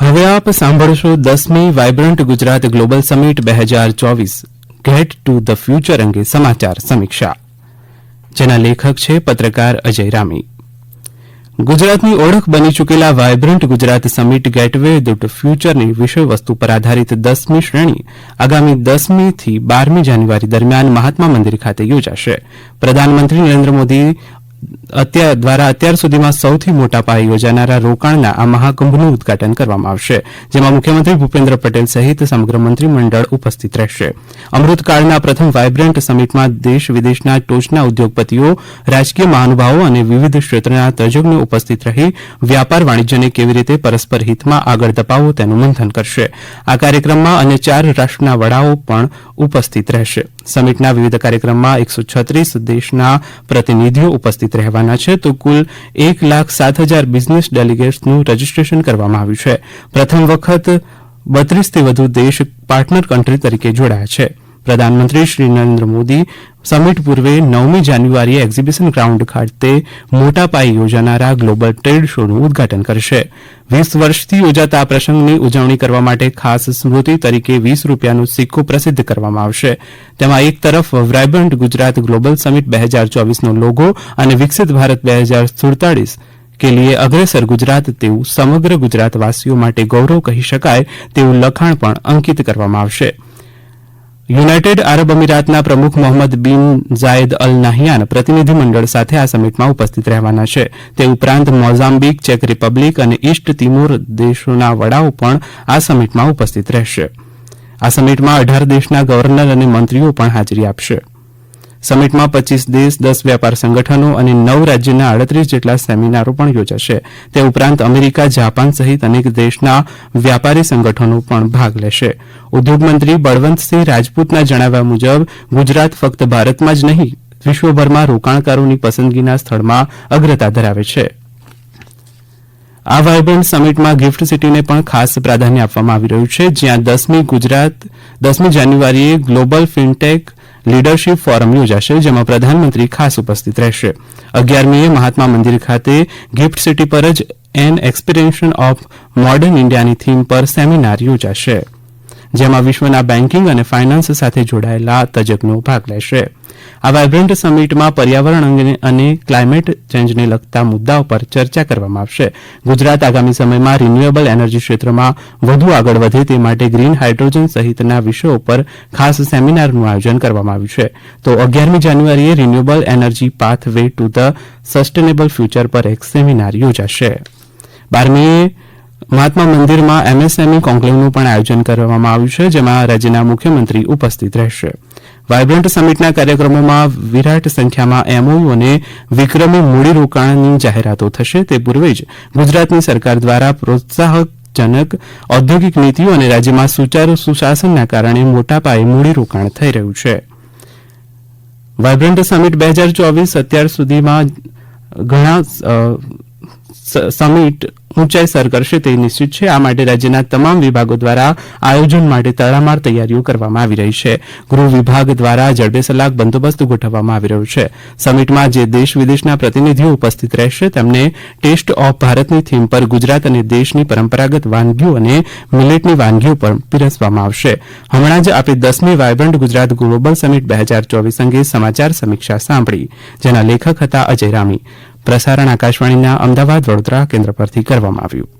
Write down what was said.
હવે આપ સાંભળશો દસમી વાયબ્રન્ટ ગુજરાત ગ્લોબલ સમિટ બે હજાર ચોવીસ. ગેટ ટુ ધ ફ્યુચર અંગે સમાચાર સમીક્ષા. જેના લેખક છે પત્રકાર અજય રામી. ગુજરાતની ઓળખ બની ચૂકેલા vibrant Gujarat summit gateway the ફ્યુચરની વિષયવસ્તુ પર આધારિત દસમી શ્રેણી આગામી દસમી થી બારમી જાન્યુઆરી દરમિયાન મહાત્મા મંદિર ખાતે યોજાશે. પ્રધાનમંત્રી નરેન્દ્ર મોદી દ્વારા અત્યાર સુધીમાં સૌથી મોટા પાયે યોજાનારા રોકાણના આ મહાકુંભનું ઉદઘાટન કરવામાં આવશે, જેમાં મુખ્યમંત્રી ભૂપેન્દ્ર પટેલ સહિત સમગ્ર મંત્રીમંડળ ઉપસ્થિત રહેશે. અમૃતકાળના પ્રથમ વાયબ્રન્ટ સમિટમાં દેશ વિદેશના ટોચના ઉદ્યોગપતિઓ, રાજકીય મહાનુભાવો અને વિવિધ ક્ષેત્રના તજજ્ઞો ઉપસ્થિત રહી વ્યાપાર વાણિજ્યને કેવી રીતે પરસ્પર હિતમાં આગળ ધપાવવો તેનું મંથન કરશે. આ કાર્યક્રમમાં અન્ય ચાર રાષ્ટ્રના વડાઓ પણ ઉપસ્થિત રહેશે. સમિટના વિવિધ કાર્યક્રમમાં એકસો છત્રીસ દેશના પ્રતિનિધિઓ ઉપસ્થિત રહેવાના છે. તો કુલ એક લાખ સાત હજાર બિઝનેસ ડેલિગેટ્સનું રજીસ્ટ્રેશન કરવામાં આવ્યું છે. પ્રથમ વખત બત્રીસથી વધુ દેશ પાર્ટનર કન્ટ્રી તરીકે જોડાયા છે. પ્રધાનમંત્રી શ્રી નરેન્દ્ર મોદી સમિટ પૂર્વે નવમી જાન્યુઆરીએ એક્ઝિબિશન ગ્રાઉન્ડ ખાતે મોટા પાયે યોજાનારા ગ્લોબલ ટ્રેડ શોનું ઉદઘાટન કરશે. વીસ વર્ષથી યોજાતા આ પ્રસંગની ઉજવણી કરવા માટે ખાસ સ્મૃતિ તરીકે વીસ રૂપિયાનો સિક્કો પ્રસિદ્ધ કરવામાં આવશે. તેમાં એક તરફ વાયબ્રન્ટ ગુજરાત ગ્લોબલ સમિટ બે હજાર ચોવીસનો લોગો અને વિકસિત ભારત બે હજાર સુડતાલીસ કે લીએ અગ્રેસર ગુજરાત તેવું સમગ્ર ગુજરાતવાસીઓ માટે ગૌરવ કહી શકાય તેવું લખાણ પણ અંકિત કરવામાં આવશે. યુનાઇટેડ આરબ અમીરાતના પ્રમુખ મોહમ્મદ બિન ઝાયદ અલ નાહિયાન પ્રતિનિધિમંડળ સાથે આ સમિટમાં ઉપસ્થિત રહેવાના છે. તે ઉપરાંત મોઝામ્બિક, ચેક રિપબ્લિક અને ઇસ્ટ તિમોર દેશોના વડાઓ પણ આ સમિટમાં ઉપસ્થિત રહેશે. આ સમિટમાં અઢાર દેશના ગવર્નર અને મંત્રીઓ પણ હાજરી આપશે. સમિટમાં પચીસ દેશ, દસ વેપાર સંગઠનો અને નવ રાજ્યના આડત્રીસ જેટલા સેમિનારો પણ યોજાશે. તે ઉપરાંત અમેરિકા, જાપાન સહિત અનેક દેશના વ્યાપારી સંગઠનો પણ ભાગ લેશે. ઉદ્યોગમંત્રી બળવંતસિંહ રાજપૂતના જણાવ્યા મુજબ, ગુજરાત ફક્ત ભારતમાં જ નહીં, વિશ્વભરમાં રોકાણકારોની પસંદગીના સ્થળમાં અગ્રતા ધરાવે છે. આ વાયબ્રન્ટ સમિટમાં ગિફ્ટ સિટીને પણ ખાસ પ્રાધાન્ય આપવામાં આવી રહ્યું છે, જ્યાં દસમી ગુજરાત, દસમી જાન્યુઆરીએ ગ્લોબલ ફિનટેક લીડરશીપ ફોરમ યોજાશે, જેમાં પ્રધાનમંત્રી ખાસ ઉપસ્થિત રહેશે. અગિયારમીએ મહાત્મા મંદિર ખાતે ગિફ્ટ સિટી પર જ એન એક્સપિરેશન ઓફ મોડર્ન ઇન્ડિયાની થીમ પર સેમિનાર યોજાશે, જેમાં વિશ્વના બેન્કિંગ અને ફાઇનાન્સ સાથે જોડાયેલા તજજ્ઞો ભાગ લેશે. આ વાયબ્રન્ટ સમિટમાં પર્યાવરણ અંગે અને ક્લાઇમેટ ચેન્જને લગતા મુદ્દાઓ પર ચર્ચા કરવામાં આવશે. ગુજરાત આગામી સમયમાં રિન્યુએબલ એનર્જી ક્ષેત્રમાં વધુ આગળ વધે તે માટે ગ્રીન હાઇડ્રોજન સહિતના વિષયો પર ખાસ સેમિનારનું આયોજન કરવામાં આવ્યું છે. તો અગિયારમી જાન્યુઆરીએ renewable energy pathway to the sustainable future પર એક સેમિનાર યોજાશે. બારમીએ મહાત્મા મંદિરમાં એમએસએમઈ કોન્કલેવનું પણ આયોજન કરવામાં આવ્યું છે, જેમાં રાજ્યના મુખ્યમંત્રી ઉપસ્થિત રહેશે. વાયબ્રન્ટ સમિટના કાર્યક્રમોમાં વિરાટ સંખ્યામાં એમઓયુ અને વિક્રમી મૂડીરોકાણની જાહેરાતો થશે. તે પૂર્વે જ ગુજરાતની સરકાર દ્વારા પ્રોત્સાહકજનક ઔદ્યોગિક નીતિઓ અને રાજ્યમાં સુચારુ સુશાસનના કારણે મોટા પાયે મૂડીરોકાણ થઈ રહ્યું છે. વાયબ્રન્ટ સમિટ બે હજાર ચોવીસ અત્યાર સુધીમાં ઘણા સમિટ ઊંચાઈ સર કરશે તે નિશ્ચિત છે. આ માટે રાજ્યના તમામ વિભાગો દ્વારા આયોજન માટે તડામાર તૈયારીઓ કરવામાં આવી રહી છે. ગૃહ વિભાગ દ્વારા જડબેસલાક બંદોબસ્ત ગોઠવવામાં આવી રહ્યો છે. સમિટમાં જે દેશ વિદેશના પ્રતિનિધિઓ ઉપસ્થિત રહેશે, તેમને ટેસ્ટ ઓફ ભારતની થીમ પર ગુજરાત અને દેશની પરંપરાગત વાનગીઓ અને મિલેટની વાનગીઓ પણ પીરસવામાં આવશે. હમણાં જ આપણે દસમી વાયબ્રન્ટ ગુજરાત ગ્લોબલ સમિટ બે હજાર ચોવીસ અંગે સમાચાર સમીક્ષા સાંભળી, જેના લેખક હતા અજય રામી. પ્રસારણ આકાશવાણીના અમદાવાદ વડોદરા કેન્દ્ર પરથી કરવામાં આવ્યું.